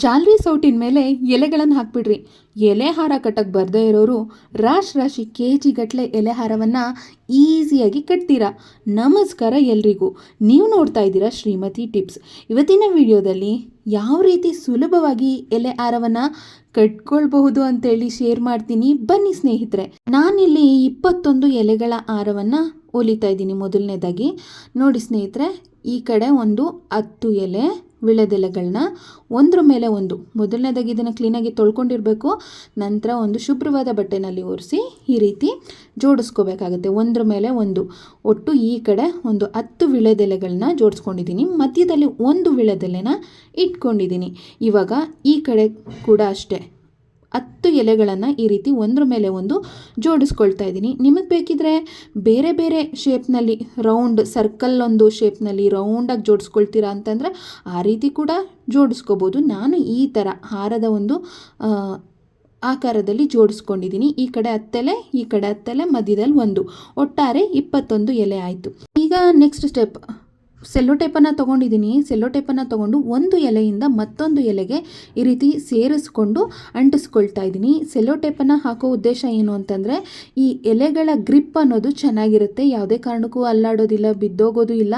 ಜಾಲ್ರಿ ಸೌಟಿನ ಮೇಲೆ ಎಲೆಗಳನ್ನು ಹಾಕ್ಬಿಡ್ರಿ. ಎಲೆ ಹಾರ ಕಟ್ಟಕ್ಕೆ ಬರದೇ ಇರೋರು ರಾಶಿ ರಾಶಿ ಕೆ ಜಿ ಗಟ್ಟಲೆ ಎಲೆ ಹಾರವನ್ನು ಈಸಿಯಾಗಿ ಕಟ್ತೀರಾ. ನಮಸ್ಕಾರ ಎಲ್ರಿಗೂ. ನೀವು ನೋಡ್ತಾ ಇದ್ದೀರಾ ಶ್ರೀಮತಿ ಟಿಪ್ಸ್. ಇವತ್ತಿನ ವಿಡಿಯೋದಲ್ಲಿ ಯಾವ ರೀತಿ ಸುಲಭವಾಗಿ ಎಲೆ ಹಾರವನ್ನು ಕಟ್ಕೊಳ್ಬಹುದು ಅಂತೇಳಿ ಶೇರ್ ಮಾಡ್ತೀನಿ. ಬನ್ನಿ ಸ್ನೇಹಿತರೆ, ನಾನಿಲ್ಲಿ ಇಪ್ಪತ್ತೊಂದು ಎಲೆಗಳ ಹಾರವನ್ನು ಹೊಲಿತಾ ಇದ್ದೀನಿ ಮೊದಲನೇದಾಗಿ. ನೋಡಿ ಸ್ನೇಹಿತರೆ, ಈ ಕಡೆ ಒಂದು ಹತ್ತು ಎಲೆ ವಿಳೆದೆಲೆಗಳನ್ನ ಒಂದ್ರ ಮೇಲೆ ಒಂದು. ಮೊದಲನೇದಾಗಿ ಇದನ್ನು ಕ್ಲೀನಾಗಿ ತೊಳ್ಕೊಂಡಿರಬೇಕು. ನಂತರ ಒಂದು ಶುಭ್ರವಾದ ಬಟ್ಟೆನಲ್ಲಿ ಒರೆಸಿ ಈ ರೀತಿ ಜೋಡಿಸ್ಕೋಬೇಕಾಗತ್ತೆ. ಒಂದ್ರ ಮೇಲೆ ಒಂದು. ಒಟ್ಟು ಈ ಕಡೆ ಒಂದು ಹತ್ತು ವಿಳೆದೆಲೆಗಳನ್ನ ಜೋಡಿಸ್ಕೊಂಡಿದ್ದೀನಿ. ಮಧ್ಯದಲ್ಲಿ ಒಂದು ವಿಳೆದೆಲೆನ ಇಟ್ಕೊಂಡಿದ್ದೀನಿ. ಇವಾಗ ಈ ಕಡೆ ಕೂಡ ಅಷ್ಟೇ. ಹತ್ತು ಎಲೆಗಳನ್ನು ಈ ರೀತಿ ಒಂದ್ರ ಮೇಲೆ ಒಂದು ಜೋಡಿಸ್ಕೊಳ್ತಾ ಇದ್ದೀನಿ. ನಿಮಗೆ ಬೇಕಿದ್ರೆ ಬೇರೆ ಬೇರೆ ಶೇಪ್ನಲ್ಲಿ ರೌಂಡ್ ಸರ್ಕಲ್ ಒಂದು ಶೇಪ್ನಲ್ಲಿ ರೌಂಡಾಗಿ ಜೋಡಿಸ್ಕೊಳ್ತೀರಾ ಅಂತಂದರೆ ಆ ರೀತಿ ಕೂಡ ಜೋಡಿಸ್ಕೋಬೋದು. ನಾನು ಈ ಥರ ಹಾರದ ಒಂದು ಆಕಾರದಲ್ಲಿ ಜೋಡಿಸ್ಕೊಂಡಿದ್ದೀನಿ. ಈ ಕಡೆ ಹತ್ತೆಲೆ ಈ ಕಡೆ ಹತ್ತೆಲೆ ಮಧ್ಯದಲ್ಲಿ ಒಂದು. ಒಟ್ಟಾರೆ ಇಪ್ಪತ್ತೊಂದು ಎಲೆ ಆಯಿತು. ಈಗ ನೆಕ್ಸ್ಟ್ ಸ್ಟೆಪ್ ಸೆಲ್ಲೋ ಟೇಪನ್ನು ತೊಗೊಂಡಿದ್ದೀನಿ. ಸೆಲ್ಲೋ ಟೇಪನ್ನು ತೊಗೊಂಡು ಒಂದು ಎಲೆಯಿಂದ ಮತ್ತೊಂದು ಎಲೆಗೆ ಈ ರೀತಿ ಸೇರಿಸ್ಕೊಂಡು ಅಂಟಿಸ್ಕೊಳ್ತಾ ಇದ್ದೀನಿ. ಸೆಲ್ಲೋ ಟೇಪನ್ನು ಹಾಕೋ ಉದ್ದೇಶ ಏನು ಅಂತಂದರೆ, ಈ ಎಲೆಗಳ ಗ್ರಿಪ್ ಅನ್ನೋದು ಚೆನ್ನಾಗಿರುತ್ತೆ. ಯಾವುದೇ ಕಾರಣಕ್ಕೂ ಅಲ್ಲಾಡೋದಿಲ್ಲ, ಬಿದ್ದೋಗೋದು ಇಲ್ಲ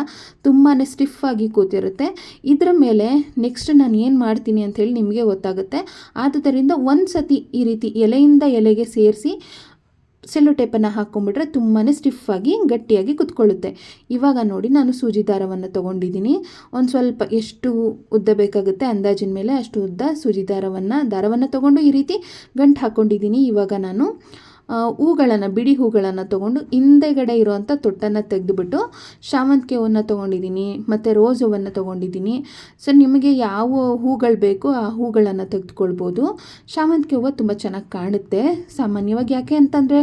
ತುಂಬಾ ಸ್ಟಿಫ್ ಆಗಿ ಕೂತಿರುತ್ತೆ. ಇದರ ಮೇಲೆ ನೆಕ್ಸ್ಟ್ ನಾನು ಏನು ಮಾಡ್ತೀನಿ ಅಂತ ಹೇಳಿ ನಿಮಗೆ ಗೊತ್ತಾಗುತ್ತೆ. ಆದುದರಿಂದ ಒಂದು ಸತಿ ಈ ರೀತಿ ಎಲೆಯಿಂದ ಎಲೆಗೆ ಸೇರಿಸಿ ಸೆಲ್ಲೋ ಟೇಪನ್ನು ಹಾಕ್ಕೊಂಡ್ಬಿಟ್ರೆ ತುಂಬಾ ಸ್ಟಿಫಾಗಿ ಗಟ್ಟಿಯಾಗಿ ಕುತ್ಕೊಳ್ಳುತ್ತೆ. ಇವಾಗ ನೋಡಿ ನಾನು ಸೂಜಿ ದಾರವನ್ನು ತೊಗೊಂಡಿದ್ದೀನಿ. ಒಂದು ಸ್ವಲ್ಪ ಎಷ್ಟು ಉದ್ದ ಬೇಕಾಗುತ್ತೆ ಅಂದಾಜಿನ ಮೇಲೆ ಅಷ್ಟು ಉದ್ದ ಸೂಜಿ ದಾರವನ್ನು ದಾರವನ್ನು ತೊಗೊಂಡು ಈ ರೀತಿ ಗಂಟು ಹಾಕ್ಕೊಂಡಿದ್ದೀನಿ ಇವಾಗ ನಾನು ಹೂಗಳನ್ನು ಬಿಡಿ ಹೂಗಳನ್ನು ತೊಗೊಂಡು ಹಿಂದೆಗಡೆ ಇರುವಂಥ ತೊಟ್ಟನ್ನು ತೆಗೆದುಬಿಟ್ಟು ಶಾವಂತಿಗೆ ಹೂವನ್ನು ತೊಗೊಂಡಿದ್ದೀನಿ, ಮತ್ತು ರೋಸ್ ಹೂವನ್ನು ತೊಗೊಂಡಿದ್ದೀನಿ. ಸೊ ನಿಮಗೆ ಯಾವ ಹೂಗಳು ಬೇಕೋ ಆ ಹೂಗಳನ್ನು ತೆಗೆದುಕೊಳ್ಬೋದು. ಶಾವಂತಿಗೆ ಹೂವು ತುಂಬ ಚೆನ್ನಾಗಿ ಕಾಣುತ್ತೆ. ಸಾಮಾನ್ಯವಾಗಿ ಯಾಕೆ ಅಂತಂದರೆ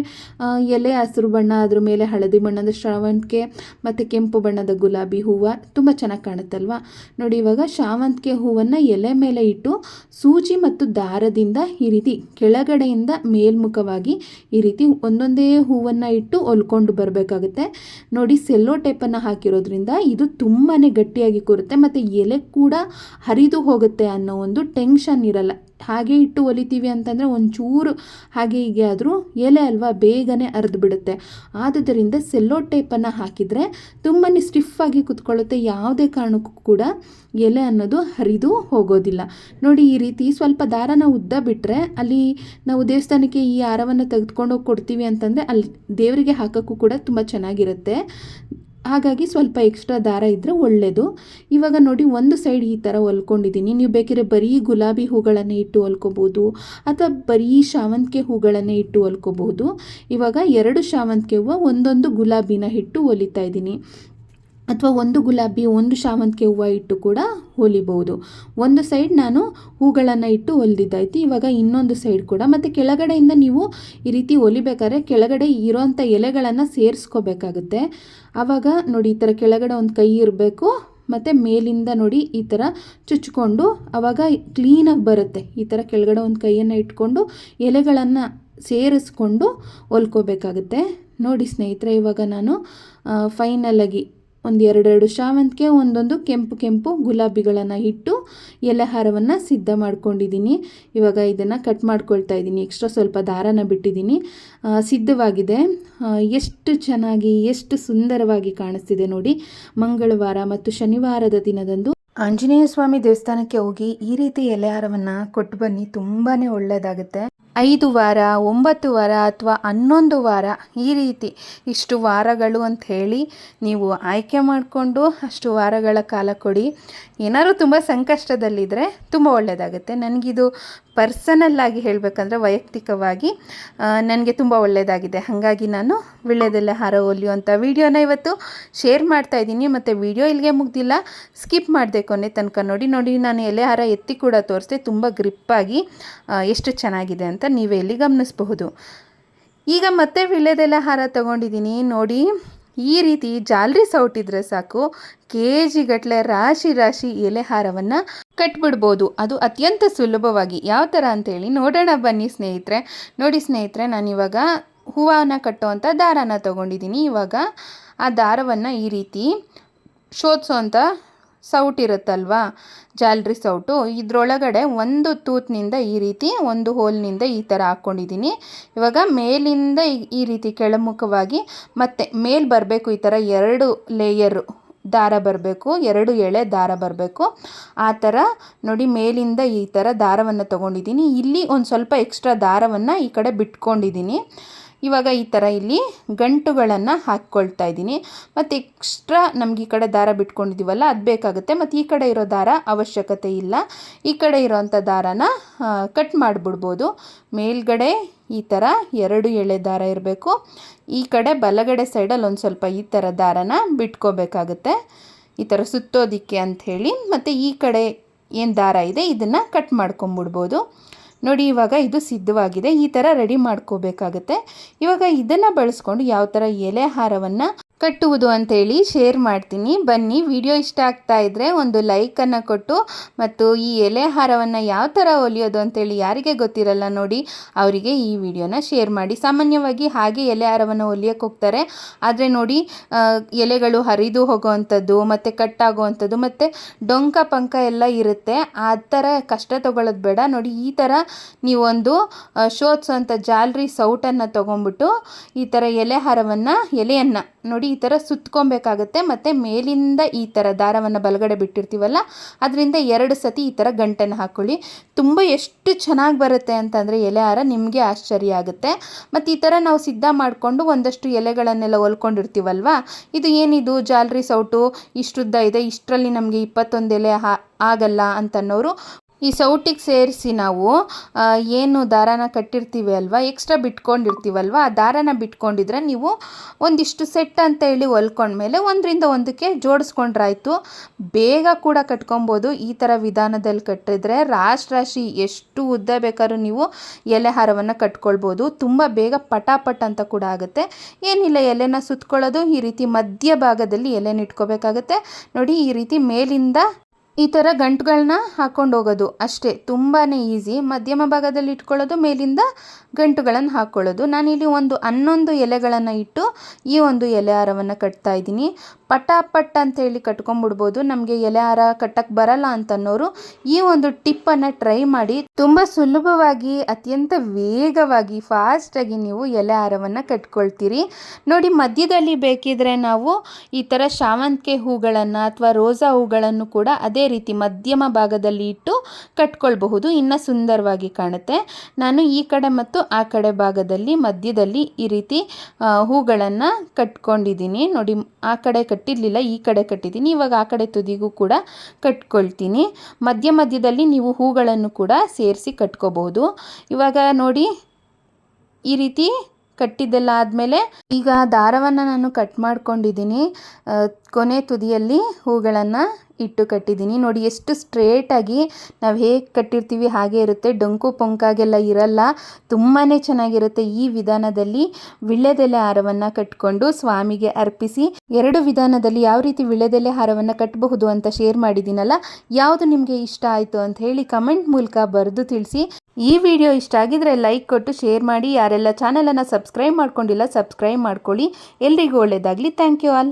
ಎಲೆ, ಹಸಿರು ಬಣ್ಣ, ಅದ್ರ ಮೇಲೆ ಹಳದಿ ಬಣ್ಣದ ಶಾವಂತಿಗೆ ಮತ್ತು ಕೆಂಪು ಬಣ್ಣದ ಗುಲಾಬಿ ಹೂವು ತುಂಬ ಚೆನ್ನಾಗಿ ಕಾಣುತ್ತಲ್ವ? ನೋಡಿ, ಇವಾಗ ಶಾವಂತಿಗೆ ಹೂವನ್ನು ಎಲೆ ಮೇಲೆ ಇಟ್ಟು ಸೂಜಿ ಮತ್ತು ದಾರದಿಂದ ಈ ರೀತಿ ಕೆಳಗಡೆಯಿಂದ ಮೇಲ್ಮುಖವಾಗಿ ಈ ರೀತಿ ಒಂದೊಂದೇ ಹೂವನ್ನು ಇಟ್ಟು ಹೊಲ್ಕೊಂಡು ಬರಬೇಕಾಗುತ್ತೆ. ನೋಡಿ, ಸೆಲ್ಲೋ ಟೇಪನ್ನು ಹಾಕಿರೋದ್ರಿಂದ ಇದು ತುಂಬಾ ಗಟ್ಟಿಯಾಗಿ ಕೂರುತ್ತೆ, ಮತ್ತು ಎಲೆ ಕೂಡ ಹರಿದು ಹೋಗುತ್ತೆ ಅನ್ನೋ ಒಂದು ಟೆನ್ಷನ್ ಇರಲ್ಲ. ಹಾಗೆ ಇಟ್ಟು ಒಲಿತೀವಿ ಅಂತಂದರೆ ಒಂಚೂರು ಹಾಗೆ ಹೀಗೆ ಆದರೂ ಎಲೆ ಅಲ್ವಾ ಬೇಗನೆ ಅರ್ದು ಬಿಡುತ್ತೆ. ಆದುದರಿಂದ ಸೆಲ್ಲೋ ಟೇಪನ್ನು ಹಾಕಿದರೆ ತುಂಬಾ ಸ್ಟಿಫಾಗಿ ಕುತ್ಕೊಳ್ಳುತ್ತೆ. ಯಾವುದೇ ಕಾರಣಕ್ಕೂ ಕೂಡ ಎಲೆ ಅನ್ನೋದು ಹರಿದು ಹೋಗೋದಿಲ್ಲ. ನೋಡಿ ಈ ರೀತಿ ಸ್ವಲ್ಪ ದಾರನ ಉದ್ದ ಬಿಟ್ಟರೆ ಅಲ್ಲಿ ನಾವು ದೇವಸ್ಥಾನಕ್ಕೆ ಈ ಹಾರವನ್ನು ತೆಗೆದುಕೊಂಡು ಹೋಗಿ ಕೊಡ್ತೀವಿ ಅಂತಂದರೆ ಅಲ್ಲಿ ದೇವರಿಗೆ ಹಾಕೋಕ್ಕೂ ಕೂಡ ತುಂಬ ಚೆನ್ನಾಗಿರುತ್ತೆ. ಹಾಗಾಗಿ ಸ್ವಲ್ಪ ಎಕ್ಸ್ಟ್ರಾ ದಾರ ಇದ್ದರೆ ಒಳ್ಳೆಯದು ಇವಾಗ ನೋಡಿ ಒಂದು ಸೈಡ್ ಈ ಥರ ಹೊಲ್ಕೊಂಡಿದ್ದೀನಿ. ನೀವು ಬೇಕಿದ್ರೆ ಬರೀ ಗುಲಾಬಿ ಹೂಗಳನ್ನು ಇಟ್ಟು ಹೊಲ್ಕೋಬೋದು, ಅಥವಾ ಬರೀ ಶಾವಂತಿಗೆ ಹೂಗಳನ್ನು ಇಟ್ಟು ಹೊಲ್ಕೋಬೋದು. ಇವಾಗ ಎರಡು ಶಾವಂತಿಗೆ ಹೂವು ಒಂದೊಂದು ಗುಲಾಬಿನ ಇಟ್ಟು ಹೊಲಿತಾ ಇದ್ದೀನಿ. ಅಥವಾ ಒಂದು ಗುಲಾಬಿ, ಒಂದು ಶಾವಂತಿಗೆ ಹೂವು ಇಟ್ಟು ಕೂಡ ಹೊಲಿಬಹುದು. ಒಂದು ಸೈಡ್ ನಾನು ಹೂಗಳನ್ನು ಇಟ್ಟು ಹೊಲಿದಿದ್ದಾಯ್ತು. ಇವಾಗ ಇನ್ನೊಂದು ಸೈಡ್ ಕೂಡ. ಮತ್ತು ಕೆಳಗಡೆಯಿಂದ ನೀವು ಈ ರೀತಿ ಹೊಲಿಬೇಕಾದ್ರೆ ಕೆಳಗಡೆ ಇರೋಂಥ ಎಲೆಗಳನ್ನು ಸೇರಿಸ್ಕೋಬೇಕಾಗುತ್ತೆ. ಆವಾಗ ನೋಡಿ ಈ ಥರ ಕೆಳಗಡೆ ಒಂದು ಕೈ ಇರಬೇಕು. ಮತ್ತು ಮೇಲಿಂದ ನೋಡಿ ಈ ಥರ ಚುಚ್ಕೊಂಡು ಆವಾಗ ಕ್ಲೀನಾಗಿ ಬರುತ್ತೆ. ಈ ಥರ ಕೆಳಗಡೆ ಒಂದು ಕೈಯನ್ನು ಇಟ್ಕೊಂಡು ಎಲೆಗಳನ್ನು ಸೇರಿಸ್ಕೊಂಡು ಹೊಲ್ಕೋಬೇಕಾಗುತ್ತೆ. ನೋಡಿ ಸ್ನೇಹಿತರೆ, ಇವಾಗ ನಾನು ಫೈನಲಾಗಿ ಒಂದು ಎರಡೆರಡು ಶಾವಂತಿಗೆ, ಒಂದೊಂದು ಕೆಂಪು ಕೆಂಪು ಗುಲಾಬಿಗಳನ್ನು ಇಟ್ಟು ಎಲೆಹಾರವನ್ನು ಸಿದ್ಧ ಮಾಡ್ಕೊಂಡಿದ್ದೀನಿ. ಇವಾಗ ಇದನ್ನು ಕಟ್ ಮಾಡ್ಕೊಳ್ತಾ ಇದ್ದೀನಿ. ಎಕ್ಸ್ಟ್ರಾ ಸ್ವಲ್ಪ ದಾರನ ಬಿಟ್ಟಿದ್ದೀನಿ. ಸಿದ್ಧವಾಗಿದೆ. ಎಷ್ಟು ಚೆನ್ನಾಗಿ, ಎಷ್ಟು ಸುಂದರವಾಗಿ ಕಾಣಿಸ್ತಿದೆ ನೋಡಿ. ಮಂಗಳವಾರ ಮತ್ತು ಶನಿವಾರದ ದಿನದಂದು ಆಂಜನೇಯ ಸ್ವಾಮಿ ದೇವಸ್ಥಾನಕ್ಕೆ ಹೋಗಿ ಈ ರೀತಿ ಎಲೆಹಾರವನ್ನು ಕೊಟ್ಟು ಬನ್ನಿ. ತುಂಬಾ ಒಳ್ಳೆಯದಾಗುತ್ತೆ ಐದು ವಾರ, ಒಂಬತ್ತು ವಾರ ಅಥವಾ ಹನ್ನೊಂದು ವಾರ ಈ ರೀತಿ ಇಷ್ಟು ವಾರಗಳು ಅಂತ ಹೇಳಿ ನೀವು ಆಯ್ಕೆ ಮಾಡಿಕೊಂಡು ಅಷ್ಟು ವಾರಗಳ ಕಾಲ ಕೊಡಿ. ಏನಾದರೂ ತುಂಬ ಸಂಕಷ್ಟದಲ್ಲಿದ್ದರೆ ತುಂಬ ಒಳ್ಳೆಯದಾಗುತ್ತೆ ನನಗಿದು ಪರ್ಸನಲ್ ಆಗಿ ಹೇಳಬೇಕಂದ್ರೆ ವೈಯಕ್ತಿಕವಾಗಿ ನನಗೆ ತುಂಬ ಒಳ್ಳೆಯದಾಗಿದೆ ಹಾಗಾಗಿ ನಾನು ವಿಳ್ಯದೆಲೆ ಹಾರ ಹೊಲಿಯುವಂಥ ವಿಡಿಯೋನ ಇವತ್ತು ಶೇರ್ ಮಾಡ್ತಾ ಇದ್ದೀನಿ. ಮತ್ತು ವಿಡಿಯೋ ಇಲ್ಲಿಗೆ ಮುಗ್ದಿಲ್ಲ ಸ್ಕಿಪ್ ಮಾಡಿದೆ ಕೊನೆ ತನಕ. ನೋಡಿ ನೋಡಿ, ನಾನು ಎಲೆ ಹಾರ ಎತ್ತಿ ಕೂಡ ತೋರಿಸ್ದೆ. ತುಂಬ ಗ್ರಿಪ್ಪಾಗಿ ಎಷ್ಟು ಚೆನ್ನಾಗಿದೆ ಅಂತ ನೀವೇ ಇಲ್ಲಿ ಗಮನಿಸಬಹುದು. ಈಗ ಮತ್ತೆ ವಿಳ್ಯದೆಲೆ ಹಾರ ತಗೊಂಡಿದ್ದೀನಿ. ನೋಡಿ ಈ ರೀತಿ ಜಾಲರಿ ಸೌಟಿದ್ರೆ ಸಾಕು. ಕೆ ಜಿಗಟ್ಟಲೆ ರಾಶಿ ರಾಶಿ ಎಲೆಹಾರವನ್ನು ಕಟ್ಬಿಡ್ಬೋದು. ಅದು ಅತ್ಯಂತ ಸುಲಭವಾಗಿ. ಯಾವ ಥರ ಅಂತೇಳಿ ನೋಡೋಣ ಬನ್ನಿ ಸ್ನೇಹಿತರೆ. ನೋಡಿ ಸ್ನೇಹಿತರೆ ನಾನಿವಾಗ ಹೂವನ್ನು ಕಟ್ಟುವಂಥ ದಾರನ ತೊಗೊಂಡಿದ್ದೀನಿ. ಇವಾಗ ಆ ದಾರವನ್ನು ಈ ರೀತಿ ಶೋಧಿಸೋಂಥ ಸೌಟ್ ಇರುತ್ತಲ್ವಾ? ಜಾಲ್ರಿ ಸೌಟು. ಇದರೊಳಗಡೆ ಒಂದು ತೂತ್ನಿಂದ ಈ ರೀತಿ ಒಂದು ಹೋಲ್ನಿಂದ ಈ ಥರ ಹಾಕ್ಕೊಂಡಿದ್ದೀನಿ. ಇವಾಗ ಮೇಲಿಂದ ಈ- ರೀತಿ ಕೆಳಮುಖವಾಗಿ ಮತ್ತೆ ಮೇಲ್ ಬರಬೇಕು, ಈ ಥರ ಎರಡು ಲೇಯರು ದಾರ ಬರಬೇಕು, ಎರಡು ಎಳೆ ದಾರ ಬರಬೇಕು. ಆ ಥರ ನೋಡಿ ಮೇಲಿಂದ ಈ ಥರ ದಾರವನ್ನು ತೊಗೊಂಡಿದ್ದೀನಿ. ಇಲ್ಲಿ ಒಂದು ಸ್ವಲ್ಪ ಎಕ್ಸ್ಟ್ರಾ ದಾರವನ್ನು ಈ ಕಡೆ ಬಿಟ್ಕೊಂಡಿದ್ದೀನಿ. ಇವಾಗ ಈ ಥರ ಇಲ್ಲಿ ಗಂಟುಗಳನ್ನು ಹಾಕ್ಕೊಳ್ತಾ ಇದ್ದೀನಿ. ಮತ್ತು ಎಕ್ಸ್ಟ್ರಾ ನಮ್ಗೆ ಈ ಕಡೆ ದಾರ ಬಿಟ್ಕೊಂಡಿದ್ದೀವಲ್ಲ, ಅದು ಬೇಕಾಗುತ್ತೆ. ಮತ್ತು ಈ ಕಡೆ ಇರೋ ದಾರ ಅವಶ್ಯಕತೆ ಇಲ್ಲ. ಈ ಕಡೆ ಇರೋವಂಥ ದಾರನ ಕಟ್ ಮಾಡಿಬಿಡ್ಬೋದು. ಮೇಲ್ಗಡೆ ಈ ಥರ ಎರಡು ಎಳೆ ದಾರ ಇರಬೇಕು. ಈ ಕಡೆ ಬಲಗಡೆ ಸೈಡಲ್ಲಿ ಒಂದು ಸ್ವಲ್ಪ ಈ ಥರ ದಾರನ ಬಿಟ್ಕೋಬೇಕಾಗುತ್ತೆ. ಈ ಥರ ಸುತ್ತೋದಿಕ್ಕೆ ಅಂಥೇಳಿ ಮತ್ತು ಈ ಕಡೆ ಏನು ದಾರ ಇದೆ, ಇದನ್ನು ಕಟ್ ಮಾಡ್ಕೊಂಬಿಡ್ಬೋದು. ನೋಡಿ, ಇವಾಗ ಇದು ಸಿದ್ಧವಾಗಿದೆ. ಈ ಥರ ರೆಡಿ ಮಾಡ್ಕೋಬೇಕಾಗತ್ತೆ. ಇವಾಗ ಇದನ್ನು ಬಳಸ್ಕೊಂಡು ಯಾವ ಥರ ಎಲೆ ಹಾರವನ್ನು ಕಟ್ಟುವುದು ಅಂತೇಳಿ ಶೇರ್ ಮಾಡ್ತೀನಿ. ಬನ್ನಿ ವಿಡಿಯೋ ಇಷ್ಟ ಆಗ್ತಾ ಇದ್ದರೆ ಒಂದು ಲೈಕನ್ನು ಕೊಟ್ಟು ಮತ್ತು ಈ ಎಲೆ ಹಾರವನ್ನು ಯಾವ ಥರ ಹೊಲಿಯೋದು ಅಂತೇಳಿ ಯಾರಿಗೆ ಗೊತ್ತಿರಲ್ಲ ನೋಡಿ ಅವರಿಗೆ ಈ ವಿಡಿಯೋನ ಶೇರ್ ಮಾಡಿ. ಸಾಮಾನ್ಯವಾಗಿ ಹಾಗೆ ಎಲೆ ಹಾರವನ್ನು ಹೊಲಿಯೋಕ್ಕೆ ಹೋಗ್ತಾರೆ. ಆದರೆ ನೋಡಿ ಎಲೆಗಳು ಹರಿದು ಹೋಗೋವಂಥದ್ದು, ಮತ್ತು ಕಟ್ಟಾಗುವಂಥದ್ದು ಮತ್ತು ಡೊಂಕ, ಪಂಕ ಎಲ್ಲ ಇರುತ್ತೆ. ಆ ಥರ ಕಷ್ಟ ತಗೊಳ್ಳೋದು ಬೇಡ. ನೋಡಿ, ಈ ಥರ ನೀವೊಂದು ಶೋಧಿಸೋಂಥ ಜಾಲ್ರಿ ಸೌಟನ್ನು ತೊಗೊಂಬಿಟ್ಟು ಈ ಥರ ಎಲೆ ಹಾರವನ್ನು, ಎಲೆಯನ್ನು ನೋಡಿ, ಈ ಥರ ಸುತ್ಕೊಬೇಕಾಗತ್ತೆ. ಮತ್ತು ಮೇಲಿಂದ ಈ ಥರ ದಾರವನ್ನು ಬಲಗಡೆ ಬಿಟ್ಟಿರ್ತೀವಲ್ಲ, ಅದರಿಂದ ಎರಡು ಸತಿ ಈ ಥರ ಗಂಟನ್ನು ಹಾಕ್ಕೊಳ್ಳಿ ತುಂಬ ಎಷ್ಟು ಚೆನ್ನಾಗಿ ಬರುತ್ತೆ ಅಂತಂದರೆ ಎಲೆ ಹಾರ ನಿಮಗೆ ಆಶ್ಚರ್ಯ ಆಗುತ್ತೆ. ಮತ್ತು ಈ ಥರ ನಾವು ಸಿದ್ಧ ಮಾಡಿಕೊಂಡು ಒಂದಷ್ಟು ಎಲೆಗಳನ್ನೆಲ್ಲ ಹೊಲ್ಕೊಂಡಿರ್ತೀವಲ್ವ, ಇದು ಏನಿದು? ಜಾಲ್ರಿ ಸೌಟು ಇಷ್ಟುದ್ದ ಇದೆ, ಇಷ್ಟರಲ್ಲಿ ನಮಗೆ ಇಪ್ಪತ್ತೊಂದು ಎಲೆ ಆಗಲ್ಲ ಅಂತನ್ನೋರು ಈ ಸೌಟಿಗೆ ಸೇರಿಸಿ ನಾವು ಏನು ದಾರಾನ ಕಟ್ಟಿರ್ತೀವಿ ಅಲ್ವಾ ಎಕ್ಸ್ಟ್ರಾ ಬಿಟ್ಕೊಂಡಿರ್ತೀವಲ್ವ, ಆ ದಾರಾನ ಬಿಟ್ಕೊಂಡಿದ್ರೆ ನೀವು ಒಂದಿಷ್ಟು ಸೆಟ್ ಅಂತ ಹೇಳಿ ಹೊಲ್ಕೊಂಡ್ಮೇಲೆ ಒಂದರಿಂದ ಒಂದಕ್ಕೆ ಜೋಡಿಸ್ಕೊಂಡ್ರಾಯ್ತು. ಬೇಗ ಕೂಡ ಕಟ್ಕೊಬೋದು. ಈ ಥರ ವಿಧಾನದಲ್ಲಿ ಕಟ್ಟಿದ್ರೆ ರಾಶಿ ರಾಶಿ ಎಷ್ಟು ಉದ್ದ ಬೇಕಾದ್ರೂ ನೀವು ಎಲೆ ಹಾರವನ್ನು ಕಟ್ಕೊಳ್ಬೋದು. ತುಂಬ ಬೇಗ ಪಟಾಪಟ್ ಅಂತ ಕೂಡ ಆಗುತ್ತೆ. ಏನಿಲ್ಲ, ಎಲೆನ ಸುತ್ಕೊಳ್ಳೋದು. ಈ ರೀತಿ ಮಧ್ಯ ಭಾಗದಲ್ಲಿ ಎಲೆನ ಇಟ್ಕೋಬೇಕಾಗತ್ತೆ. ನೋಡಿ, ಈ ರೀತಿ ಮೇಲಿಂದ ಈ ಥರ ಗಂಟುಗಳನ್ನ ಹಾಕ್ಕೊಂಡು ಹೋಗೋದು ಅಷ್ಟೇ. ತುಂಬಾ ಈಸಿ ಮಧ್ಯಮ ಭಾಗದಲ್ಲಿ ಇಟ್ಕೊಳ್ಳೋದು, ಮೇಲಿಂದ ಗಂಟುಗಳನ್ನು ಹಾಕ್ಕೊಳ್ಳೋದು ನಾನಿಲ್ಲಿ ಒಂದು ಹನ್ನೊಂದು ಎಲೆಗಳನ್ನು ಇಟ್ಟು ಈ ಒಂದು ಎಲೆ ಹಾರವನ್ನು ಕಟ್ತಾ ಇದ್ದೀನಿ. ಪಟಾಪಟ್ ಅಂತೇಳಿ ಕಟ್ಕೊಂಡ್ಬಿಡ್ಬೋದು ನಮಗೆ ಎಲೆ ಹಾರ ಕಟ್ಟಕ್ಕೆ ಬರಲ್ಲ ಅಂತನ್ನೋರು ಈ ಒಂದು ಟಿಪ್ಪನ್ನು ಟ್ರೈ ಮಾಡಿ. ತುಂಬ ಸುಲಭವಾಗಿ, ಅತ್ಯಂತ ವೇಗವಾಗಿ ಫಾಸ್ಟಾಗಿ ನೀವು ಎಲೆ ಹಾರವನ್ನು ಕಟ್ಕೊಳ್ತೀರಿ. ನೋಡಿ, ಮಧ್ಯದಲ್ಲಿ ಬೇಕಿದ್ರೆ ನಾವು ಈ ಥರ ಶಾವಂತಿಗೆ ಹೂಗಳನ್ನು ಅಥವಾ ರೋಸಾ ಹೂಗಳನ್ನು ಕೂಡ ಅದೇ ರೀತಿ ಮಧ್ಯಮ ಭಾಗದಲ್ಲಿ ಇಟ್ಟು ಕಟ್ಕೊಳ್ಬಹುದು. ಇನ್ನು ಸುಂದರವಾಗಿ ಕಾಣುತ್ತೆ. ನಾನು ಈ ಕಡೆ ಮತ್ತು ಆ ಕಡೆ ಭಾಗದಲ್ಲಿ, ಮಧ್ಯದಲ್ಲಿ ಈ ರೀತಿ ಹೂಗಳನ್ನು ಕಟ್ಕೊಂಡಿದ್ದೀನಿ. ನೋಡಿ, ಆ ಕಡೆ ಕಟ್ಟಿರಲಿಲ್ಲ, ಈ ಕಡೆ ಕಟ್ಟಿದ್ದೀನಿ. ಇವಾಗ ಆ ಕಡೆ ತುದಿಗೂ ಕೂಡ ಕಟ್ಕೊಳ್ತೀನಿ. ಮಧ್ಯ ಮಧ್ಯದಲ್ಲಿ ನೀವು ಹೂಗಳನ್ನು ಕೂಡ ಸೇರಿಸಿ ಕಟ್ಕೋಬಹುದು. ಇವಾಗ ನೋಡಿ, ಈ ರೀತಿ ಕಟ್ಟಿದ್ದೆಲ್ಲ ಆದಮೇಲೆ ಈಗ ದಾರವನ್ನು ನಾನು ಕಟ್ ಮಾಡ್ಕೊಂಡಿದ್ದೀನಿ. ಕೊನೆ ತುದಿಯಲ್ಲಿ ಹೂಗಳನ್ನು ಇಟ್ಟು ಕಟ್ಟಿದ್ದೀನಿ. ನೋಡಿ, ಎಷ್ಟು ಸ್ಟ್ರೇಟಾಗಿ ನಾವು ಹೇಗೆ ಕಟ್ಟಿರ್ತೀವಿ ಹಾಗೆ ಇರುತ್ತೆ. ಡೊಂಕು ಪೊಂಕಾಗೆಲ್ಲ ಇರಲ್ಲ. ತುಂಬಾ ಚೆನ್ನಾಗಿರುತ್ತೆ ಈ ವಿಧಾನದಲ್ಲಿ ವಿಳ್ಯದೆಲೆ ಹಾರವನ್ನು ಕಟ್ಕೊಂಡು ಸ್ವಾಮಿಗೆ ಅರ್ಪಿಸಿ. ಎರಡು ವಿಧಾನದಲ್ಲಿ ಯಾವ ರೀತಿ ವಿಳ್ಯದೆಲೆ ಹಾರವನ್ನು ಕಟ್ಟಬಹುದು ಅಂತ ಶೇರ್ ಮಾಡಿದ್ದೀನಲ್ಲ, ಯಾವುದು ನಿಮಗೆ ಇಷ್ಟ ಆಯಿತು ಅಂತ ಹೇಳಿ ಕಮೆಂಟ್ ಮೂಲಕ ಬರೆದು ತಿಳಿಸಿ. ಈ ವಿಡಿಯೋ ಇಷ್ಟ ಆಗಿದ್ರೆ ಲೈಕ್ ಕೊಟ್ಟು ಶೇರ್ ಮಾಡಿ. ಯಾರೆಲ್ಲ ಚಾನಲನ್ನು ಸಬ್ಸ್ಕ್ರೈಬ್ ಮಾಡ್ಕೊಂಡಿಲ್ಲ, ಸಬ್ಸ್ಕ್ರೈಬ್ ಮಾಡ್ಕೊಳ್ಳಿ. ಎಲ್ರಿಗೂ ಒಳ್ಳೆಯದಾಗಲಿ. Thank you all.